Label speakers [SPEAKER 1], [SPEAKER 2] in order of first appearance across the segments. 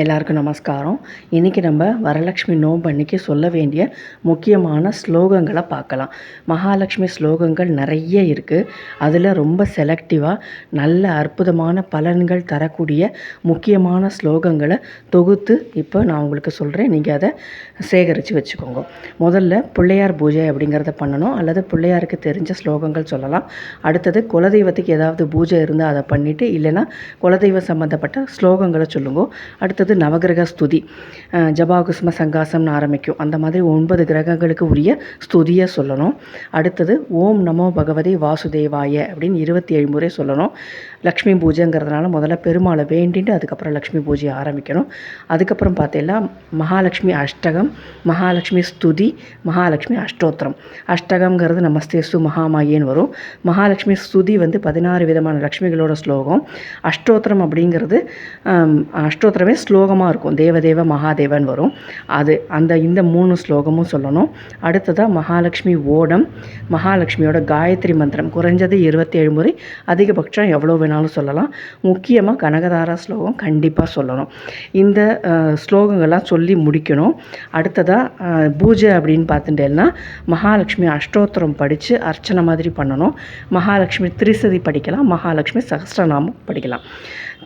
[SPEAKER 1] எல்லாருக்கும் நமஸ்காரம். இன்றைக்கி நம்ம வரலட்சுமி நோம்பு அன்னைக்கு சொல்ல வேண்டிய முக்கியமான ஸ்லோகங்களை பார்க்கலாம். மகாலட்சுமி ஸ்லோகங்கள் நிறைய இருக்குது அதில் ரொம்ப செலக்டிவாக நல்ல அற்புதமான பலன்கள் தரக்கூடிய முக்கியமான ஸ்லோகங்களை தொகுத்து இப்போ நான் உங்களுக்கு சொல்கிறேன் நீங்கள் அதை சேகரித்து வச்சுக்கோங்க. முதல்ல பிள்ளையார் பூஜை அப்படிங்கிறத பண்ணணும். அல்லது பிள்ளையாருக்கு தெரிஞ்ச ஸ்லோகங்கள் சொல்லலாம். அடுத்தது குலதெய்வத்துக்கு ஏதாவது பூஜை இருந்தால் அதை பண்ணிவிட்டு இல்லைன்னா குலதெய்வம் சம்மந்தப்பட்ட ஸ்லோகங்களை சொல்லுங்க. அடுத்தது நவகிரக ஸ்துதி. ஜபாகுஸ்ம சங்காசம்னு ஆரம்பிக்கும். அந்த மாதிரி ஒன்பது கிரகங்களுக்கு உரிய ஸ்துதியை சொல்லணும். அடுத்தது ஓம் நமோ பகவதி வாசுதேவாய அப்படின்னு இருபத்தி ஏழு முறை சொல்லணும். லக்ஷ்மி பூஜைங்கிறதுனால முதல்ல பெருமாளை வேண்டிட்டு அதுக்கப்புறம் லக்ஷ்மி பூஜையை ஆரம்பிக்கணும். அதுக்கப்புறம் பார்த்தீங்கன்னா மகாலட்சுமி அஷ்டகம் மகாலட்சுமி ஸ்துதி மகாலட்சுமி அஷ்டோத்திரம். அஷ்டகம்ங்கிறது நமஸ்தேசு மகாமாயேன்னு வரும். மகாலட்சுமி ஸ்துதி வந்து பதினாறு விதமான லக்ஷ்மிகளோட ஸ்லோகம். அஷ்டோத்திரம் அப்படிங்கிறது அஷ்டோத்திரமே ஸ்லோ ஸ்லோகமாக இருக்கும். தேவதேவ மகாதேவன் வரும். அது அந்த இந்த மூணு ஸ்லோகமும் சொல்லணும். அடுத்ததாக மகாலட்சுமி ஓடம் மகாலட்சுமியோட காயத்ரி மந்திரம். குறைஞ்சது இருபத்தி ஏழு முறை அதிகபட்சம் எவ்வளோ வேணாலும் சொல்லலாம். முக்கியமாக கனகதாரா ஸ்லோகம் கண்டிப்பாக சொல்லணும். இந்த ஸ்லோகங்கள்லாம் சொல்லி முடிக்கணும். அடுத்ததாக பூஜை அப்படின்னு பார்த்துட்டேன்னா மகாலட்சுமி அஷ்டோத்திரம் படித்து அர்ச்சனை மாதிரி பண்ணணும். மகாலட்சுமி திரிசதி படிக்கலாம். மகாலட்சுமி சகஸ்ரநாமம் படிக்கலாம்.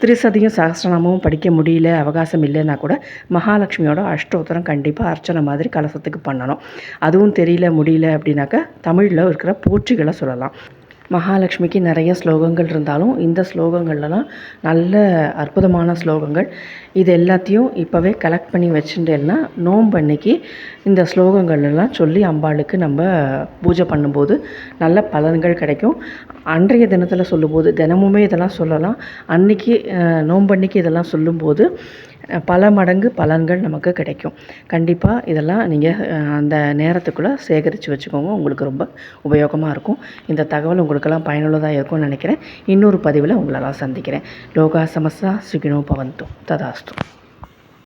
[SPEAKER 1] திரிசதியும் சகசிரநாமமும் படிக்க முடியல அவகாசம் இல்லைன்னா கூட மகாலட்சுமியோட அஷ்டோத்தரம் கண்டிப்பாக அர்ச்சனை மாதிரி கலசத்துக்கு பண்ணணும். அதுவும் தெரியல முடியல அப்படின்னாக்கா தமிழில் இருக்கிற போற்றிகளை சொல்லலாம். மகாலட்சுமிக்கு நிறைய ஸ்லோகங்கள் இருந்தாலும் இந்த ஸ்லோகங்கள்லாம் நல்ல அற்புதமான ஸ்லோகங்கள். இது எல்லாத்தையும் இப்போவே கலெக்ட் பண்ணி வச்சுட்டேன்னா நோம்பு அன்னைக்கு இந்த ஸ்லோகங்கள்லாம் சொல்லி அம்பாளுக்கு நம்ம பூஜை பண்ணும்போது நல்ல பலன்கள் கிடைக்கும். அன்றைய தினத்தில் சொல்லும்போது தினமுமே இதெல்லாம் சொல்லலாம். அன்னைக்கு நோம்பன்னைக்கு இதெல்லாம் சொல்லும்போது பல மடங்கு பலன்கள் நமக்கு கிடைக்கும். கண்டிப்பாக இதெல்லாம் நீங்கள் அந்த நேரத்துக்குள்ளே சேகரித்து வச்சுக்கோங்க. உங்களுக்கு ரொம்ப உபயோகமாக இருக்கும். இந்த தகவல் உங்களுக்கு உங்களுக்கெல்லாம் பயனுள்ளதாக இருக்கும்னு நினைக்கிறேன். இன்னொரு பதிவில் உங்களெல்லாம் சந்திக்கிறேன். லோகா சமஸ்தா சுகினோ பவந்தோ. ததாஸ்து.